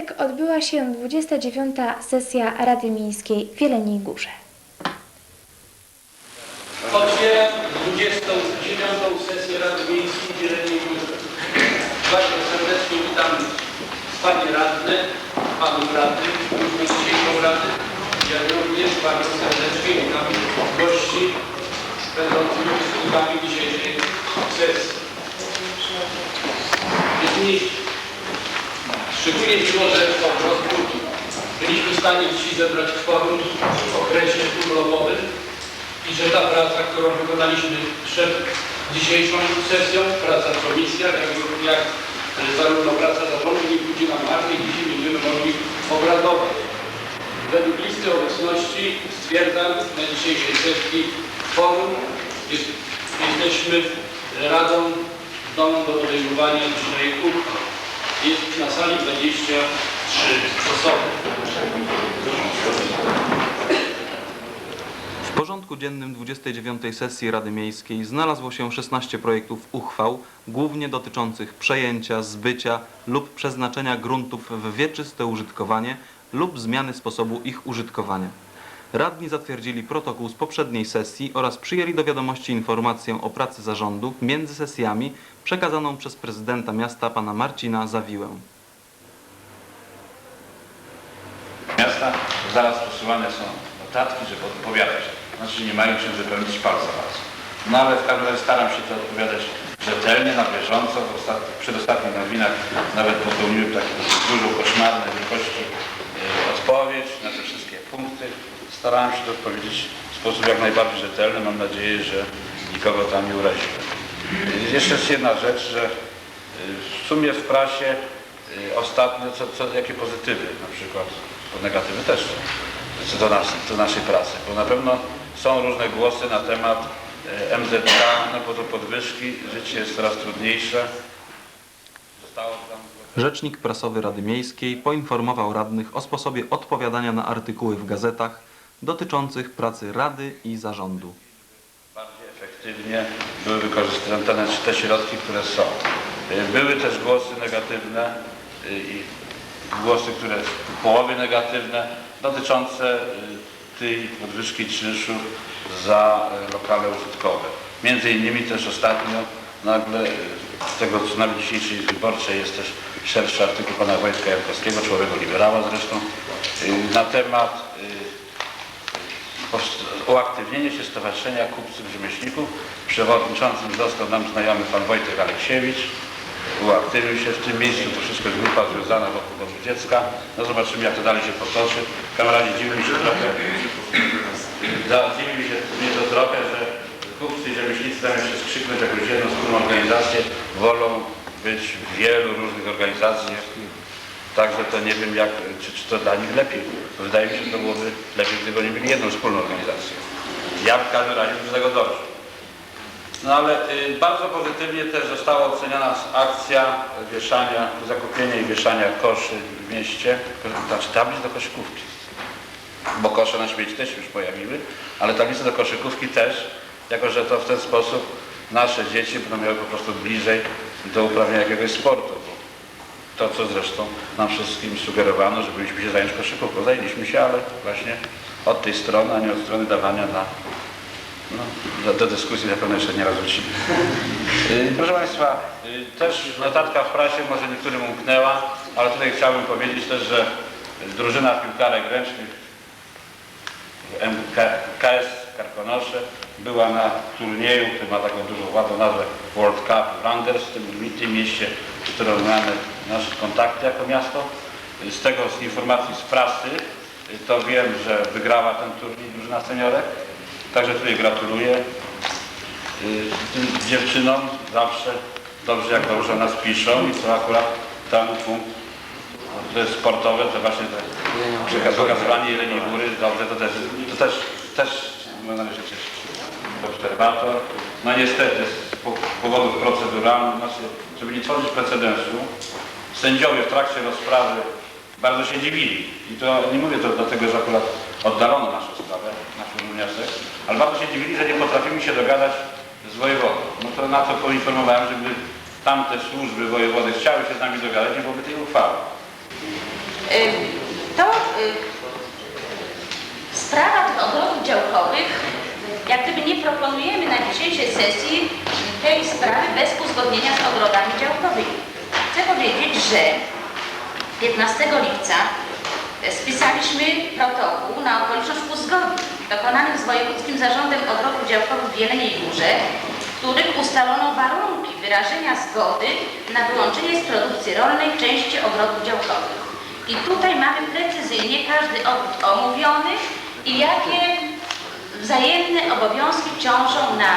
czwartek odbyła się 29. sesja Rady Miejskiej w Jeleniej Górze. Otwieram 29. sesję Rady Miejskiej w Jeleniej Górze. Bardzo serdecznie witam Panie Radne, Panów Radnych, na dzisiejszą Radę. Jak również bardzo serdecznie witam gości będących uczestnikami dzisiejszej sesji. Jest szczególnie miło, że po prostu byliśmy w stanie dzisiaj zebrać kworum w okresie urlopowym i że ta praca, którą wykonaliśmy przed dzisiejszą sesją, praca w komisjach, jak, jak e, zarówno praca zarządu, nie budzi nam martwień, dzisiaj będziemy mogli obradować. Według listy obecności stwierdzam na dzisiejszej sesji forum jest, jesteśmy Radą Zdolną do podejmowania dzisiaj uchwał. Jest na sali 23 osoby. W porządku dziennym 29 sesji Rady Miejskiej znalazło się 16 projektów uchwał, głównie dotyczących przejęcia, zbycia lub przeznaczenia gruntów w wieczyste użytkowanie lub zmiany sposobu ich użytkowania. Radni zatwierdzili protokół z poprzedniej sesji oraz przyjęli do wiadomości informację o pracy zarządu między sesjami przekazaną przez prezydenta miasta pana Marcina Zawiłę. miasta, zaraz przesyłane są notatki, żeby odpowiadać. Znaczy nie mają się wypełnić palca bardzo. No ale w każdym razie staram się to odpowiadać rzetelnie, na bieżąco. W ostatnich, nowinach nawet popełniłem dosyć dużo koszmarne wielkości e, odpowiedź na te wszystkie punkty. Starałem się to odpowiedzieć w sposób jak najbardziej rzetelny. Mam nadzieję, że nikogo tam nie uraziłem. E, Jeszcze jest jedna rzecz, że e, w sumie w prasie y, ostatnio co, co, jakie pozytywy na przykład, bo negatywy też są co do, nas, do naszej pracy, bo na pewno są różne głosy na temat MZK, no bo to podwyżki, życie jest coraz trudniejsze. Zostało tam Rzecznik prasowy Rady Miejskiej poinformował radnych o sposobie odpowiadania na artykuły w gazetach dotyczących pracy Rady i zarządu. bardziej efektywnie były wykorzystane te, środki, które są. Y, Były też głosy negatywne y, i głosy, które w połowie negatywne, dotyczące y, tej podwyżki czynszu za lokale użytkowe. Między innymi też ostatnio nagle z tego co nawet dzisiejszej wyborczej jest też szerszy artykuł pana Wojtka Jankowskiego, człowieka liberała zresztą, na temat uaktywnienie się Stowarzyszenia Kupców Rzemieślników. Przewodniczącym został nam znajomy pan Wojtek Aleksiewicz. Uaktywnił się w tym miejscu, to wszystko jest grupa związana wokół domu dziecka. No zobaczymy jak to dalej się potoczy. W dziwi mi się trochę, dziwi mi się mnie to trochę, że kupcy i rzemieślnicy tam jeszcze skrzyknąć jakąś jedną wspólną organizację, wolą być w wielu różnych organizacjach. Także to nie wiem, jak, czy, czy to dla nich lepiej. Wydaje mi się, że to byłoby lepiej, gdyby oni mieli jedną wspólną organizację. Ja w każdym razie bym do tego dążył. No ale y, bardzo pozytywnie też została oceniona akcja wieszania, zakupienia i wieszania koszy w mieście, znaczy tablic do koszykówki. Bo kosze na śmieci też już pojawiły, ale tablice do koszykówki też, jako że to w ten sposób nasze dzieci będą miały po prostu bliżej do uprawiania jakiegoś sportu. To, co zresztą nam wszystkim sugerowano, że byliśmy się zająć koszykówką. Zajęliśmy się, ale właśnie od tej strony, a nie od strony dawania na, no, do, do dyskusji na pewno jeszcze nie raz wrócimy. Yy, Proszę Państwa, yy, też notatka w prasie może niektórym umknęła, ale tutaj chciałbym powiedzieć też, że drużyna piłkarek ręcznych MKS Karkonosze była na turnieju, który ma taką dużą ładną nazwę World Cup Rangers w tym, w tym mieście, z którym mamy nasze kontakty jako miasto. Z tego, z informacji z prasy, to wiem, że wygrała ten turniej drużyna seniorek, także tutaj gratuluję. Y, Tym dziewczynom zawsze dobrze jak dobrze nas piszą i to akurat tam punkt to jest sportowe, to właśnie te pokazywanie Jeleniej Góry, dobrze, to też, to też, też należy się cieszyć. Obserwator, no niestety powodów proceduralnych, znaczy, żeby nie tworzyć precedensu, sędziowie w trakcie rozprawy bardzo się dziwili. I to nie mówię to dlatego, że akurat oddalono naszą sprawę, nasz wniosek, ale bardzo się dziwili, że nie potrafimy się dogadać z wojewodą. No to na to poinformowałem, żeby tamte służby wojewody chciały się z nami dogadać, nie byłoby tej uchwały. To y, sprawa tych ogrodów działkowych, jak gdyby nie proponujemy na dzisiejszej sesji tej sprawy bez uzgodnienia z ogrodami działkowymi. Chcę powiedzieć, że 15 lipca e, spisaliśmy protokół na okoliczność uzgodnień dokonanych z Wojewódzkim Zarządem Ogrodów Działkowych w Jeleniej Górze, w których ustalono warunki wyrażenia zgody na wyłączenie z produkcji rolnej części ogrodów działkowych. I tutaj mamy precyzyjnie każdy ogród omówiony i jakie wzajemne obowiązki ciążą na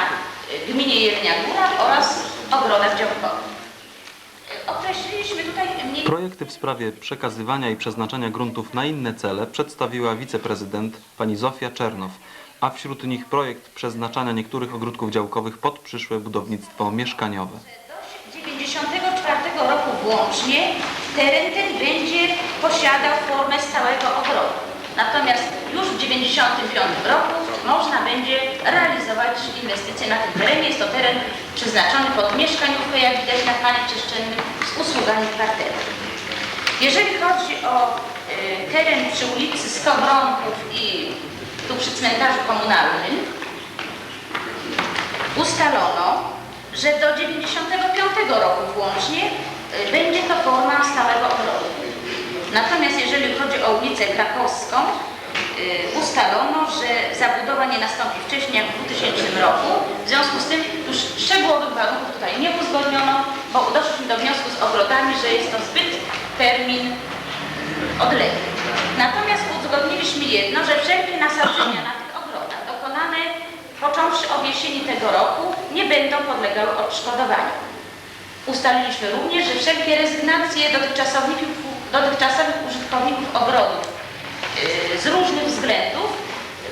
gminie Jelenia Góra oraz ogrodach działkowych. Określiliśmy tutaj mniej Projekty w sprawie przekazywania i przeznaczenia gruntów na inne cele przedstawiła wiceprezydent pani Zofia Czernow, a wśród nich projekt przeznaczania niektórych ogródków działkowych pod przyszłe budownictwo mieszkaniowe. Do 1994 roku włącznie teren ten będzie posiadał formę stałego ogrodu. Natomiast już w 1995 roku można będzie realizować inwestycje na tym terenie. Jest to teren przeznaczony pod mieszkaniówkę, jak widać na planie przestrzennym, z usługami parteru. Jeżeli chodzi o y, teren przy ulicy Skowronków i tu przy cmentarzu komunalnym, ustalono, że do 95 roku włącznie y, będzie to forma stałego ogrodu. Natomiast jeżeli chodzi o ulicę Krakowską, y, ustalono, że zabudowa nie nastąpi wcześniej jak w 2000 roku. W związku z tym już szczegółowych warunków tutaj nie uzgodniono, bo doszliśmy do wniosku z ogrodami, że jest to zbyt termin odległy. Natomiast uzgodniliśmy jedno, że wszelkie nasadzenia na tych ogrodach dokonane począwszy od jesieni tego roku nie będą podlegały odszkodowaniu. Ustaliliśmy również, że wszelkie rezygnacje dotychczasowych, dotychczasowych użytkowników ogrodów yy, z różnych względów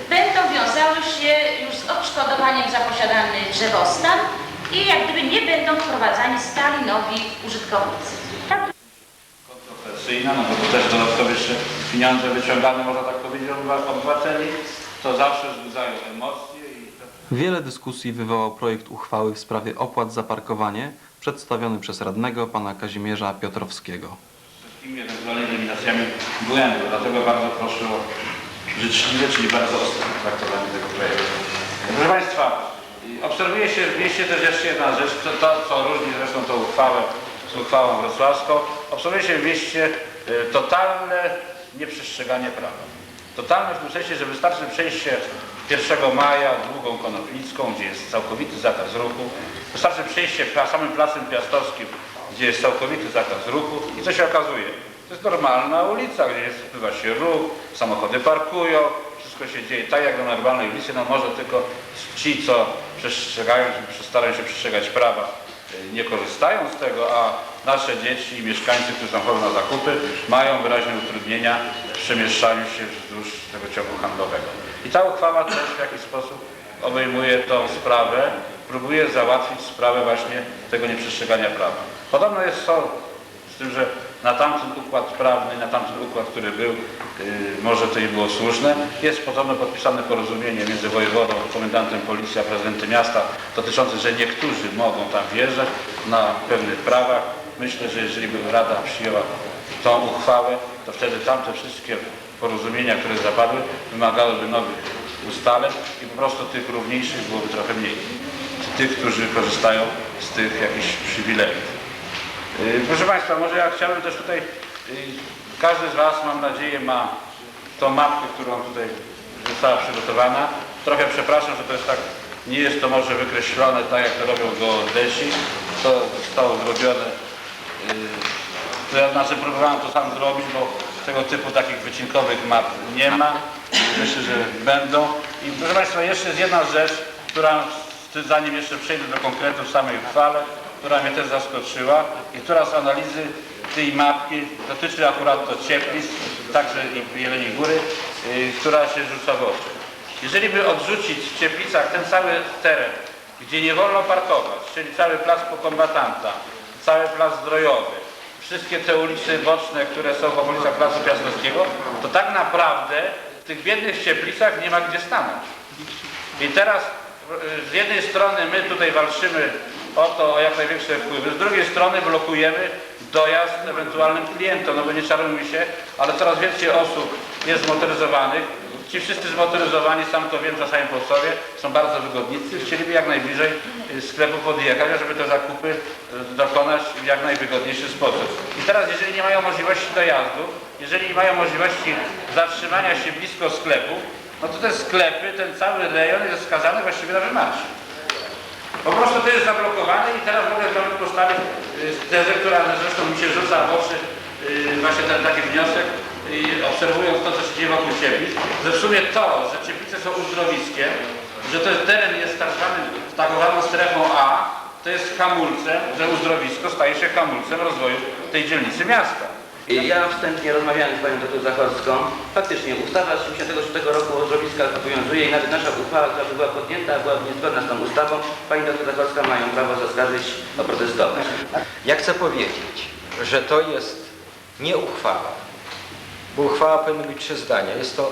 będą wiązały się już z odszkodowaniem za posiadany drzewostan i jak gdyby nie będą wprowadzani stali nowi użytkownicy. Tak kontrowersyjna, no bo to też dodatkowo jeszcze pieniądze wyciągane, można tak powiedzieć, od obywateli, to zawsze wzbudzają emocje i. Wiele dyskusji wywołał projekt uchwały w sprawie opłat za parkowanie, przedstawiony przez radnego pana Kazimierza Piotrowskiego. Wszystkimi ewentualnymi eliminacjami błędu. Dlatego bardzo proszę o życzliwe, czyli bardzo ostre traktowanie tego projektu. Proszę Państwa, obserwuje się w mieście też jeszcze jedna rzecz, to, to co różni zresztą tą uchwałę z uchwałą wrocławską. Obserwuje się w mieście y, totalne nieprzestrzeganie prawa. Totalne w tym sensie, że wystarczy przejście 1 maja drugą konopnicką, gdzie jest całkowity zakaz ruchu. Wystarczy przejście samym placem piastowskim, gdzie jest całkowity zakaz ruchu i co się okazuje? To jest normalna ulica, gdzie jest, odbywa się ruch, samochody parkują, wszystko się dzieje tak jak na normalnej ulicy, no może tylko ci, co przestrzegają, starają się przestrzegać prawa, y, nie korzystają z tego, a nasze dzieci i mieszkańcy, którzy tam chodzą na zakupy, mają wyraźne utrudnienia w przemieszczaniu się wzdłuż tego ciągu handlowego. I ta uchwała też w jakiś sposób obejmuje tą sprawę, próbuje załatwić sprawę właśnie tego nieprzestrzegania prawa. Podobno jest to z tym, że na tamten układ prawny, na tamten układ, który był, yy, może to i było słuszne. Jest podobno podpisane porozumienie między wojewodą, komendantem policji, a prezydentem miasta dotyczące, że niektórzy mogą tam wjeżdżać na pewnych prawach. Myślę, że jeżeli by Rada przyjęła tą uchwałę, to wtedy tamte wszystkie porozumienia, które zapadły, wymagałyby nowych ustaleń i po prostu tych równiejszych byłoby trochę mniej. Tych, którzy korzystają z tych jakichś przywilejów. Yy, Proszę Państwa, może ja chciałbym też tutaj, yy, każdy z Was mam nadzieję ma tą mapkę, którą tutaj została przygotowana. Trochę przepraszam, że to jest tak, nie jest to może wykreślone tak jak to robią geodeci. To zostało zrobione, yy, to ja znaczy próbowałem to sam zrobić, bo tego typu takich wycinkowych map nie ma. Myślę, że będą. I proszę Państwa, jeszcze jest jedna rzecz, która zanim jeszcze przejdę do konkretów samej uchwale, która mnie też zaskoczyła i która z analizy tej mapki dotyczy akurat to cieplisk, także i Jeleniej Góry, yy, która się rzuca w oczy. Jeżeli by odrzucić w Cieplicach ten cały teren, gdzie nie wolno parkować, czyli cały plac pokombatanta, cały plac zdrojowy, wszystkie te ulice boczne, które są w okolicach Placu Piastowskiego, to tak naprawdę w tych biednych Cieplicach nie ma gdzie stanąć. I teraz y, z jednej strony my tutaj walczymy o to o jak największe wpływy. Z drugiej strony blokujemy dojazd ewentualnym klientom, no bo nie czarujmy się, ale coraz więcej osób jest zmotoryzowanych. Ci wszyscy zmotoryzowani, sam to wiem, czasami po sobie, są bardzo wygodnicy. Chcieliby jak najbliżej y, sklepu podjechać, żeby te zakupy y, dokonać w jak najwygodniejszy sposób. I teraz, jeżeli nie mają możliwości dojazdu, jeżeli nie mają możliwości zatrzymania się blisko sklepu, no to te sklepy, ten cały rejon jest skazany właściwie na wymarsz. Po prostu to jest zablokowane i teraz mogę nawet postawić y, tezę, która zresztą mi się rzuca w oczy, y, właśnie ten taki wniosek, y, obserwując to, co się dzieje wokół Cieplic, że w sumie to, że Cieplice są uzdrowiskiem, że jest teren jest tak, zwanym, strefą A, to jest hamulcem, że uzdrowisko staje się hamulcem rozwoju tej dzielnicy miasta. Ja wstępnie rozmawiałem z panią doktor Zachorską. Faktycznie ustawa z 1986 roku o uzdrowiskach obowiązuje i nawet nasza uchwała, która była podjęta, była niezgodna z tą ustawą. Pani doktor Zachorska mają prawo zaskarżyć, oprotestować. Ja chcę powiedzieć, że to jest nie uchwała, bo uchwała powinny być trzy zdania. Jest to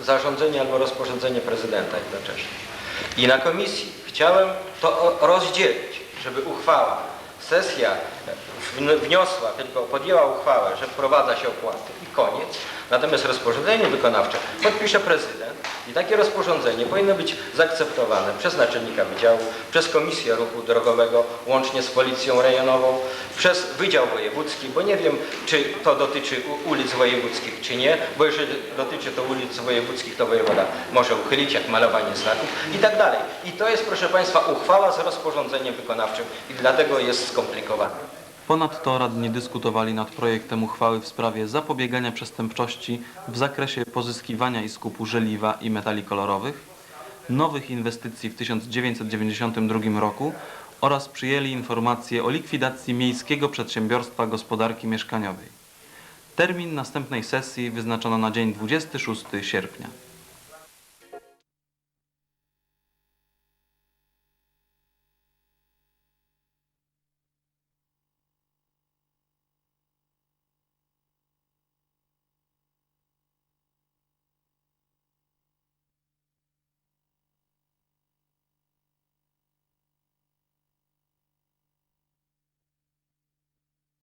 zarządzenie albo rozporządzenie prezydenta jednocześnie. I na komisji chciałem to rozdzielić, żeby uchwała, sesja wniosła, tylko podjęła uchwałę, że wprowadza się opłaty i koniec. Natomiast rozporządzenie wykonawcze podpisze prezydent i takie rozporządzenie powinno być zaakceptowane przez naczelnika wydziału, przez Komisję Ruchu Drogowego, łącznie z Policją Rejonową, przez Wydział Wojewódzki, bo nie wiem, czy to dotyczy ulic wojewódzkich, czy nie, bo jeżeli dotyczy to ulic wojewódzkich, to wojewoda może uchylić, jak malowanie znaków i tak dalej. I to jest, proszę Państwa, uchwała z rozporządzeniem wykonawczym i dlatego jest skomplikowana. Ponadto radni dyskutowali nad projektem uchwały w sprawie zapobiegania przestępczości w zakresie pozyskiwania i skupu żeliwa i metali kolorowych, nowych inwestycji w 1992 roku oraz przyjęli informację o likwidacji Miejskiego Przedsiębiorstwa Gospodarki Mieszkaniowej. Termin następnej sesji wyznaczono na dzień 26 sierpnia.